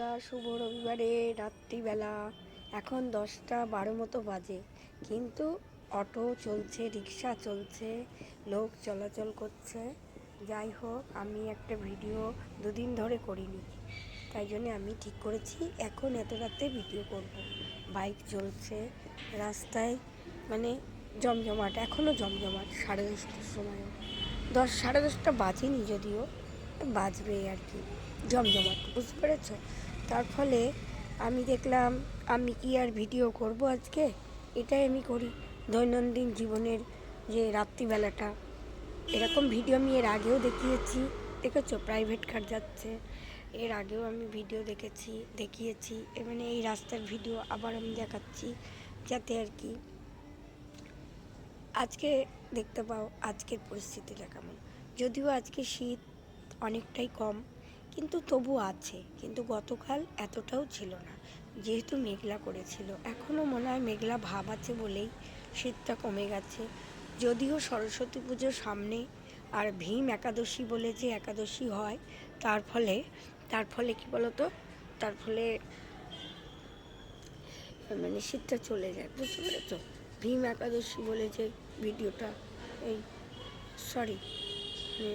শুভ রবিবারে, রাত্রিবেলা। এখন দশটা বারো মতো বাজে। কিন্তু অটো চলছে, রিক্সা চলছে, লোক চলাচল করছে। যাই হোক, আমি একটা ভিডিও দুদিন ধরে করিনি। তাই জন্য আমি ঠিক করেছি, এখন এত রাতে ভিডিও করব। বাইক চলছে, রাস্তায় মানে জমজমাট এখনও জমজমাট, সাড়ে দশটার সময়ও। দশ, সাড়ে দশটা বাজেনি যদিও, বাজবে আর কি, জমজমাট, বুঝতে পেরেছ? তার ফলে আমি দেখলাম আমি কি আর ভিডিও করব আজকে? এটাই আমি করি। দৈনন্দিন জীবনের যে রাত্রিবেলাটা, এরকম ভিডিও আমি এর আগেও দেখিয়েছি। দেখেছ? প্রাইভেট কার যাচ্ছে। এর আগেও আমি ভিডিও দেখেছি, দেখিয়েছি। মানে এই রাস্তার ভিডিও আবার আমি দেখাচ্ছি, যাতে আর কি আজকে দেখতে পাও আজকের পরিস্থিতিটা কেমন। যদিও আজকে শীত অনেকটাই কম কিন্তু তবু আছে, কিন্তু গতকাল এতটাও ছিল না, যেহেতু মেঘলা করেছিল। এখনও মনে হয় মেঘলা ভাব আছে বলেই শীতটা কমে গেছে। যদিও সরস্বতী পুজো সামনে আর ভীম একাদশী বলে যে একাদশী হয়, তার ফলে তার ফলে কি বলতো? তার ফলে মানে শীতটা চলে যায়, বুঝতে পেরেছ? ভীম একাদশী বলে যে ভিডিওটা, এই সরি মানে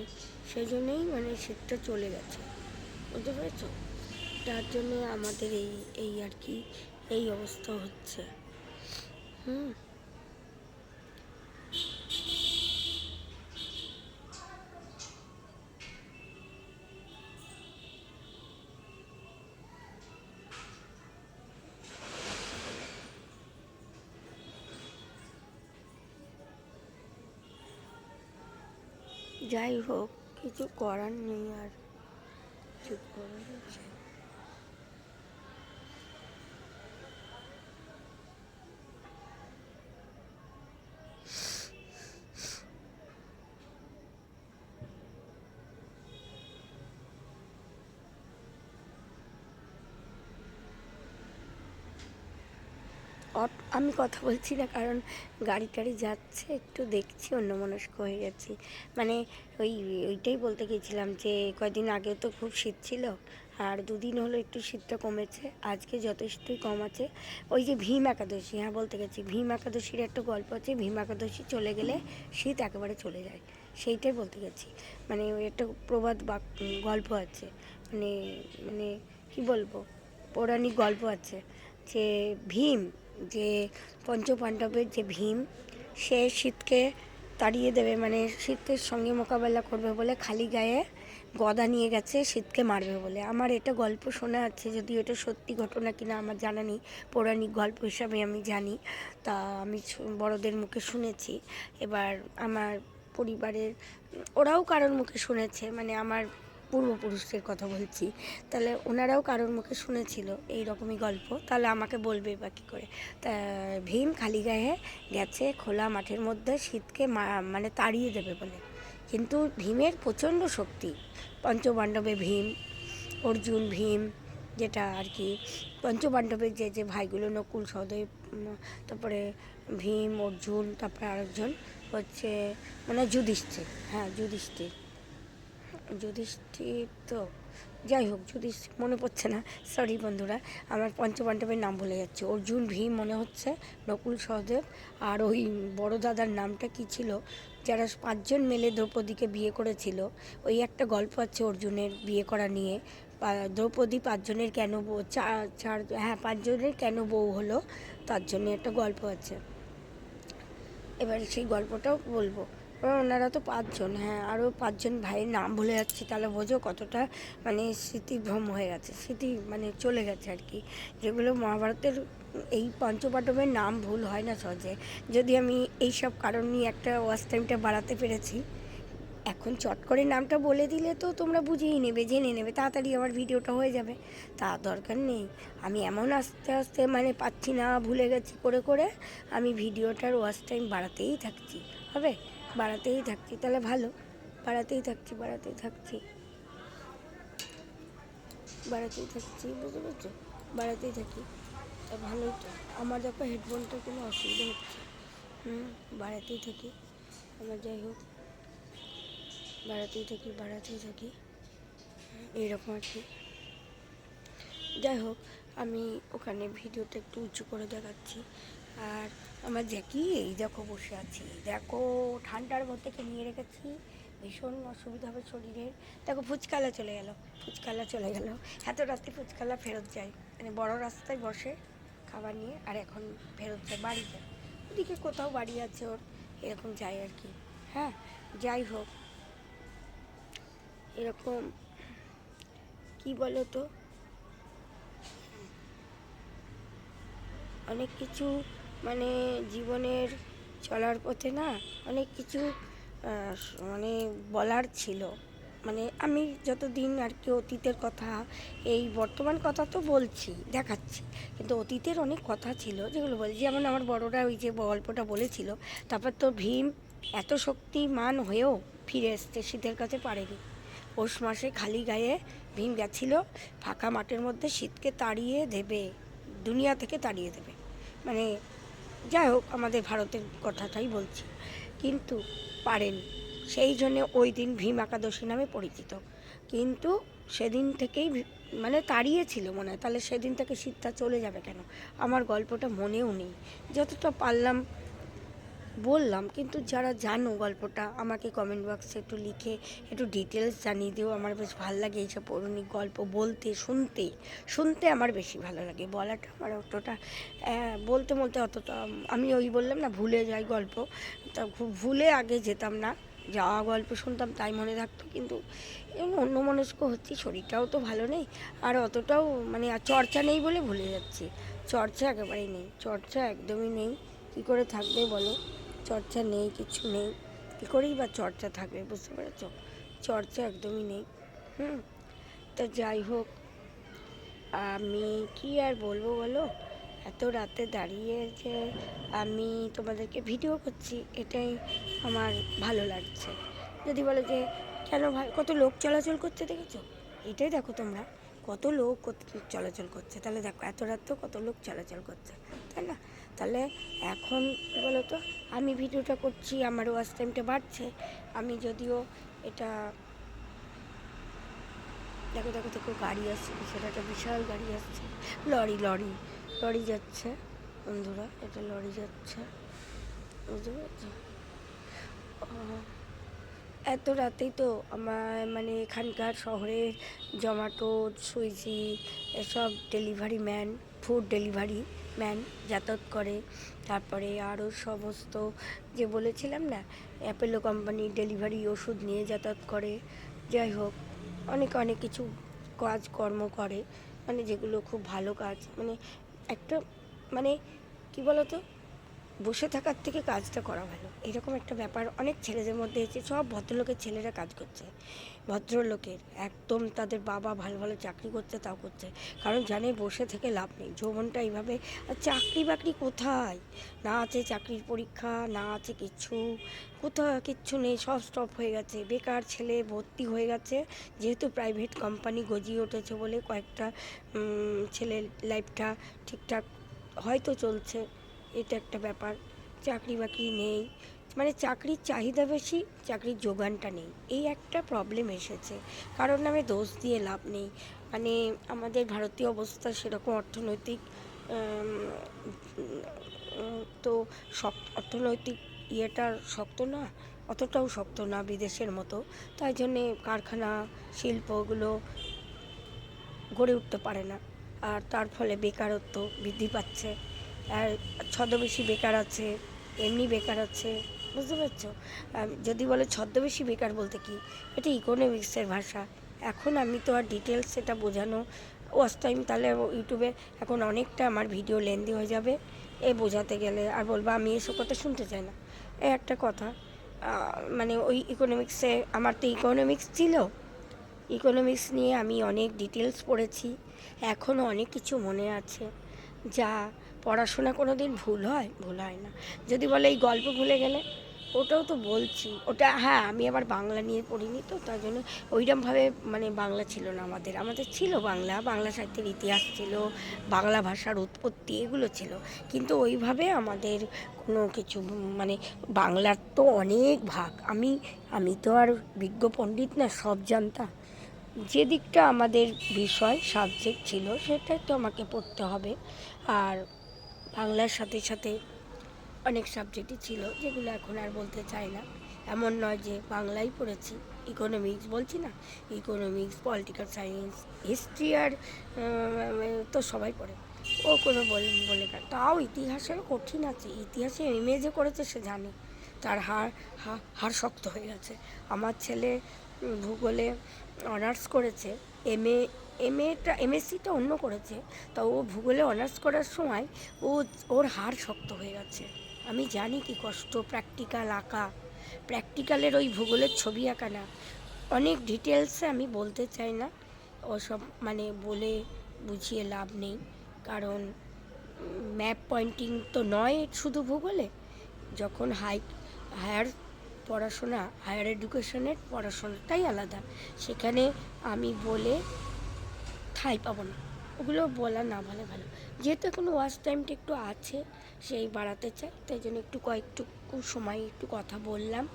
সেই জন্যেই মানে শীতটা চলে গেছে। বুঝতে পেরেছ তার জন্য আমাদের এই এই আর কি, এই অবস্থা হচ্ছে। হুম। যাই হোক, কিছু করার নেই আর। কিছু করার আমি কথা বলছি না, কারণ গাড়ি টাড়ি যাচ্ছে, একটু দেখছি, অন্যমনস্ক হয়ে গেছি। মানে ওই, ওইটাই বলতে গেছিলাম যে, কয়দিন আগে তো খুব শীত ছিল, আর দুদিন হলো একটু শীতটা কমেছে, আজকে যথেষ্টই কম আছে। ওই যে ভীম একাদশী হ্যাঁ বলতে গেছি, ভীম একাদশীর একটা গল্প আছে, ভীম একাদশী চলে গেলে শীত একেবারে চলে যায়, সেইটাই বলতে গেছি। মানে ওই একটা প্রবাদ বা গল্প আছে মানে মানে কি বলব, পৌরাণিক গল্প আছে, যে ভীম যে পঞ্চপাণ্ডবের যে ভীম, সে শীতকে তাড়িয়ে দেবে মানে শীতের সঙ্গে মোকাবেলা করবে বলে খালি গায়ে গদা নিয়ে গেছে, শীতকে মারবে বলে। আমার এটা গল্প শোনা আছে যদি এটা সত্যি ঘটনা কিনা আমার জানা নেই, পৌরাণিক গল্প হিসাবে আমি জানি। তা আমি বড়দের মুখে শুনেছি। এবার আমার পরিবারের, ওরাও কারোর মুখে শুনেছে মানে আমার পূর্বপুরুষদের কথা বলছি। তাহলে ওনারাও কারোর মুখে শুনেছিল এই রকমই গল্প, তাহলে আমাকে বলবে বা কী করে? তা ভীম খালি গায়ে গেছে খোলা মাঠের মধ্যে শীতকে মানে তাড়িয়ে দেবে বলে। কিন্তু ভীমের প্রচণ্ড শক্তি পঞ্চপাণ্ডবে ভীম, অর্জুন ভীম, যেটা আর কি পঞ্চপাণ্ডবের যে যে ভাইগুলো নকুল সহদেব তারপরে ভীম, অর্জুন, তারপরে আরেকজন হচ্ছে মানে যুধিষ্ঠির হ্যাঁ যুধিষ্ঠির। যুধিষ্ঠির তো, যাই হোক যুধিষ্ঠির মনে পড়ছে না। সরি বন্ধুরা, আমার পঞ্চপাণ্ডবের নাম ভুলে যাচ্ছে। অর্জুন ভীম মনে হচ্ছে, নকুল সহদেব। আর ওই বড় দাদার নামটা কি ছিল? যারা পাঁচজন মেলে দ্রৌপদীকে বিয়ে করেছিল, ওই একটা গল্প আছে অর্জুনের বিয়ে করা নিয়ে। দ্রৌপদী পাঁচজনের কেন বউ চার হ্যাঁ পাঁচজনের কেন বউ হলো, তার জন্য একটা গল্প আছে। এবার সেই গল্পটাও বলব। ওনারা তো পাঁচজন হ্যাঁ আরও পাঁচজন ভাইয়ের নাম ভুলে যাচ্ছি, তাহলে বোঝো কতটা মানে স্মৃতিভ্রম হয়ে গেছে, স্মৃতি মানে চলে গেছে আর কি। যেগুলো মহাভারতের, এই পঞ্চপাণ্ডবের নাম ভুল হয় না সহজে। যদি আমি এই সব কারণ নিয়ে একটা ওয়াচ টাইমটা বাড়াতে পেরেছি, এখন চট করে নামটা বলে দিলে তো তোমরা বুঝেই নেবে, জেনে নেবে, তাড়াতাড়ি আমার ভিডিওটা হয়ে যাবে। তা দরকার নেই, আমি এমন আস্তে আস্তে মানে পাচ্ছি না, ভুলে গেছি, করে করে আমি ভিডিওটার ওয়াচ টাইম বাড়াতেই থাকছি, হবে? বাড়াতেই থাকছি, তাহলে ভালো। বাড়াতেই থাকছি বাড়াতেই থাকছি। বাড়াতেই থাকছি, বুঝতে পারছ? বাড়াতেই থাকি। তা ভালোই তো। আমার দেখো হেডফোনটা কোনো অসুবিধা হচ্ছে হুম, বাড়াতেই থাকি। আমার যাই হোক, বাড়াতেই থাকি বাড়াতেই থাকি। এইরকম আর কি। যাই হোক, আমি ওখানে ভিডিওটা একটু উঁচু করে দেখাচ্ছি। আর আমার জ্যাকি এই দেখো বসে আছি। দেখো, ঠান্ডার মধ্যে নিয়ে রেখেছি। ভীষণ অসুবিধা হবে শরীরের। দেখো, ফুচকালা চলে গেল, ফুচকালা চলে গেল। এত রাত্রে ফুচকালা ফেরত যায়। মানে বড় রাস্তায় বসে খাবার নিয়ে, আর এখন ফেরত যায় বাড়ি যায়। ওদিকে কোথাও বাড়ি আছে ওর, এরকম যায় আর কি। হ্যাঁ যাই হোক। এরকম, কি বলো তো অনেক কিছু মানে জীবনের চলার পথে না অনেক কিছু মানে বলার ছিল। মানে আমি যতদিন আর কি অতীতের কথা, এই বর্তমান কথা তো বলছি, দেখাচ্ছি। কিন্তু অতীতের অনেক কথা ছিল যেগুলো বলছি। যেমন আমার বড়রা ওই যে গল্পটা বলেছিল, তারপর তো ভীম এত শক্তিমান হয়েও ফিরে এসছে, শীতের কাছে পারেনি। পৌষ মাসে খালি গায়ে ভীম গেছিল, ফাঁকা মাঠের মধ্যে শীতকে তাড়িয়ে দেবে, দুনিয়া থেকে তাড়িয়ে দেবে। মানে যাই হোক, আমাদের ভারতের কথাটাই বলছি। কিন্তু পারেন, সেই জন্যে ওই দিন ভীম একাদশী নামে পরিচিত। কিন্তু সেদিন থেকেই মানে তাড়িয়েছিল মনে হয়। তাহলে সেদিন থেকে শীতটা চলে যাবে কেন? আমার গল্পটা মনেও নেই। যতটা পারলাম বললাম, কিন্তু যারা জানো গল্পটা, আমাকে কমেন্ট বক্সে একটু লিখে, একটু ডিটেলস জানিয়ে দিও। আমার বেশ ভালো লাগে এইসব পৌরাণিক গল্প বলতে, শুনতে। শুনতে আমার বেশি ভালো লাগে। বলাটা আমার অতটা বলতে বলতে অতটা আমি ওই বললাম না, ভুলে যাই গল্প। তা ভুলে আগে যেতাম না। যাওয়া গল্প শুনতাম তাই মনে থাকতো, কিন্তু অন্য মনস্ক হচ্ছি, শরীরটাও তো ভালো নেই। আর অতটাও মানে চর্চা নেই বলে ভুলে যাচ্ছি। চর্চা একেবারেই নেই। চর্চা একদমই নেই। কী করে থাকবে বলো? চর্চা নেই, কিছু নেই। কী করেই বা চর্চা থাকবে, বুঝতে পেরেছ? চর্চা একদমই নেই, হুম? তা যাই হোক, আমি কি আর বলব বলো? এত রাতে দাঁড়িয়ে যে আমি তোমাদেরকে ভিডিও করছি, এটাই আমার ভালো লাগছে। যদি বলে যে, কেন ভাই, কত লোক চলাচল করছে দেখেছ? এটাই দেখো তোমরা। কত লোক চলাচল করছে? তাহলে দেখো, এত রাতেও কত লোক চলাচল করছে, তাই না? তাহলে এখন কী বলো তো আমি ভিডিওটা করছি, আমার ওয়াচ টাইমটা বাড়ছে, আমি যদিও এটা দেখো দেখো দেখো, গাড়ি আসছে সেটা একটা বিশাল গাড়ি আসছে, লরি লরি লরি যাচ্ছে, বন্ধুরা, এটা লরি যাচ্ছে, বুঝতে পারছ? এত রাতেই তো আমার মানে এখানকার শহরের জোম্যাটো, সুইগি এসব delivery man, food delivery man যাতায়াত করে। তারপরে আরও সমস্ত যে বলেছিলাম না, অ্যাপেলো কোম্পানি ডেলিভারি ওষুধ নিয়ে যাতায়াত করে। যাই হোক, অনেক অনেক কিছু কাজকর্ম করে। মানে যেগুলো খুব ভালো কাজ। মানে একটা মানে কি বলতো? বসে থাকার থেকে কাজটা করা ভালো। এরকম একটা ব্যাপার অনেক ছেলেদের মধ্যে এসে সব ভদ্রলোকের ছেলেরা কাজ করছে। ভদ্রলোকের একদম তাদের বাবা ভালো ভালো চাকরি করছে, তাও করছে। কারণ জানে বসে থেকে লাভ নেই। যৌবনটা এইভাবে, আর চাকরি বাকরি কোথায়? না আছে চাকরির পরীক্ষা, না আছে কিচ্ছু কোথাও কিচ্ছু নেই, সব স্টপ হয়ে গেছে। বেকার ছেলে ভর্তি হয়ে গেছে। যেহেতু প্রাইভেট কোম্পানি গজিয়ে উঠেছে বলে কয়েকটা ছেলের লাইফটা ঠিকঠাক হয়তো চলছে। এটা একটা ব্যাপার। চাকরি বাকরি নেই। মানে চাকরির চাহিদা বেশি, চাকরির যোগানটা নেই। এই একটা প্রবলেম এসেছে। কারণ আমি দোষ দিয়ে লাভ নেই। মানে আমাদের ভারতীয় অবস্থা সেরকম অর্থনৈতিক তো শক অর্থনৈতিক ইয়েটা শক্ত না, অতটাও শক্ত না বিদেশের মতো। তাই জন্যে কারখানা শিল্পগুলো গড়ে উঠতে পারে না। আর তার ফলে বেকারত্ব বৃদ্ধি পাচ্ছে। আর ছদ্মবেশী বেকার আছে, এমনি বেকার আছে, বুঝতে পারছ? যদি বলে ছদ্মবেশী বেকার বলতে কি? এটা ইকোনমিক্সের ভাষা। এখন আমি তো আর ডিটেলস সেটা বোঝানো ওয়াচ টাইম তাহলে ইউটিউবে এখন অনেকটা আমার ভিডিও লেন্দি হয়ে যাবে। এ বোঝাতে গেলে আর বলব আমি এসব কথা শুনতে চাই না। এ একটা কথা মানে ওই ইকোনমিক্সে আমার তো ইকোনমিক্স ছিল। ইকোনমিক্স নিয়ে আমি অনেক ডিটেলস পড়েছি। এখনও অনেক কিছু মনে আছে। যা পড়াশোনা কোনো দিন ভুল হয়? ভুল হয় না। যদি বলে এই গল্প ভুলে গেলে, ওটাও তো বলছি। ওটা হ্যাঁ আমি আবার বাংলা নিয়ে পড়িনি তো, তার জন্য ওইরকমভাবে মানে বাংলা ছিল না আমাদের। আমাদের ছিল বাংলা বাংলা সাহিত্যের ইতিহাস ছিল, বাংলা ভাষার উৎপত্তি এগুলো ছিল। কিন্তু ওইভাবে আমাদের কোনো কিছু মানে বাংলার তো অনেক ভাগ। আমি আমি তো আর বিজ্ঞ পণ্ডিত না, সব জানতাম। যে দিকটা আমাদের বিষয় সাবজেক্ট ছিল সেটাই তো আমাকে পড়তে হবে। আর বাংলার সাথে সাথে অনেক সাবজেক্টই ছিল যেগুলো এখন আর বলতে চাই না। এমন নয় যে বাংলাই পড়েছি ইকোনমিক্স বলছি না ইকোনমিক্স পলিটিক্যাল সায়েন্স হিস্ট্রি আর তো সবাই পড়ে। ও কোনো বল তাও ইতিহাসের কঠিন আছে। ইতিহাসে এম যে করেছে সে জানে। তার হাড় হা- হাড় শক্ত হয়ে গেছে। আমার ছেলে ভূগোলে অনার্স করেছে। এম এ এম এটা এমএসসিটা অন্য করেছে। তা ও ভূগোলে অনার্স করার সময় ও, ওর হাড় শক্ত হয়ে গেছে। আমি জানি কি কষ্ট প্র্যাকটিক্যাল আঁকা। প্র্যাকটিক্যালের ওই ভূগোলের ছবি আঁকা না। অনেক ডিটেলসে আমি বলতে চাই না। ওসব মানে বলে বুঝিয়ে লাভ নেই। কারণ ম্যাপ পয়েন্টিং তো নয় শুধু ভূগোলে। যখন হাই হায়ার পড়াশোনা হায়ার এডুকেশনের পড়াশোনাটাই আলাদা। সেখানে আমি বলে ঠাই পাবো না। ওগুলো বলা না বলে ভালো। যেহেতু এখন ওয়াচ টাইমটা একটু আছে, সেই বাড়াতে চাই। তাই জন্য একটু কয়েকটুকু সময় একটু কথা বললাম।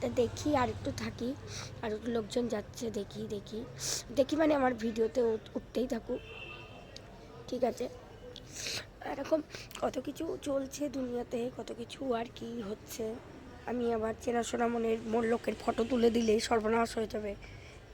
তা দেখি আর একটু থাকি। আর লোকজন যাচ্ছে, দেখি দেখি। দেখি মানে আমার ভিডিওতে উঠ- উঠতেই থাকুক। ঠিক আছে? এরকম কত কিছু চলছে দুনিয়াতে, কত কিছু আর কি হচ্ছে। আমি আবার চেনাশোনা মনের মোর লোকের ফটো তুলে দিলেই সর্বনাশ হয়ে যাবে।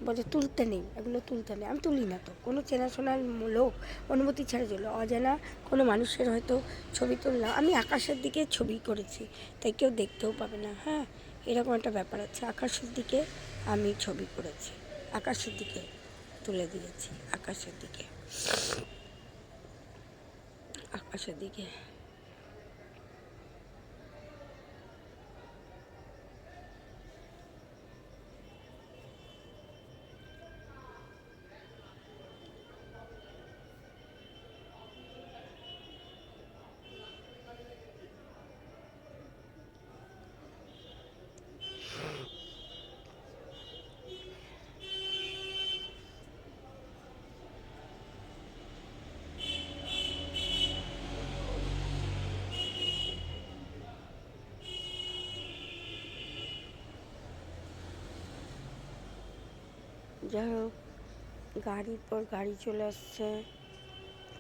বলে তুলতে নেই, এগুলো তুলতে নেই। আমি তুলি না তো। কোনো চেনাশোনার লোক অনুমতি ছাড়া চলো। অজানা কোনো মানুষের হয়তো ছবি তুললাম। আমি আকাশের দিকে ছবি করেছি, তাই কেউ দেখতেও পাবে না। হ্যাঁ এরকম একটা ব্যাপার আছে। আকাশের দিকে আমি ছবি করেছি। আকাশের দিকে তুলে দিয়েছি। আকাশের দিকে। আকাশের দিকে যাই হোক, গাড়ির পর গাড়ি চলে আসছে।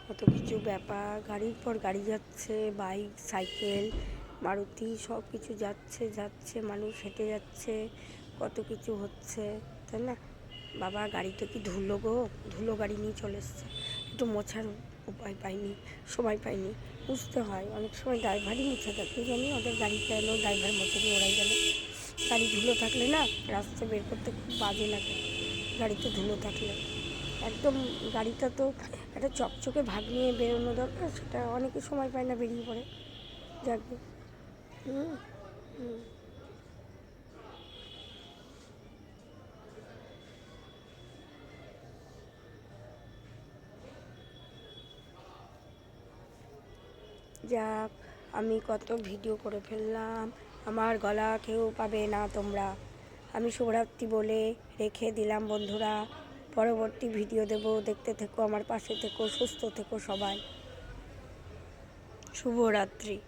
কত কিছু ব্যাপার, গাড়ির পর গাড়ি যাচ্ছে, বাইক, সাইকেল, মারুতি সব কিছু যাচ্ছে যাচ্ছে, মানুষ হেঁটে যাচ্ছে, কত কিছু হচ্ছে, তাই না? বাবা গাড়িটা কি ধুলো গো? ধুলো গাড়ি নিয়ে চলে এসছে। একটু মোছার উপায় পাইনি, সময় পাইনি। বুঝতে হয়, অনেক সময় ড্রাইভারই মুছে থাকে, জানি ওদের গাড়িটা এলো, ড্রাইভার মুছে দিয়ে ওরাই গেল। গাড়ি ধুলো থাকলে না রাস্তায় বের করতে খুব বাজে লাগে। গাড়িতে ধুলো থাকলে। একদম গাড়িটা তো একটা চকচকে ভাগ নিয়ে বেরোনো দরকার, সেটা অনেকে সময় পায় না বেরিয়ে পড়ে। যাকে হুম যাক, আমি কত ভিডিও করে ফেললাম। আমার গলা কেউ পাবে না তোমরা। আমি শুভরাত্রি বলে রেখে দিলাম বন্ধুরা। পরবর্তী ভিডিও দেব। দেখতে থেকো, আমার পাশে থেকো, সুস্থ থেকো সবাই। শুভরাত্রি।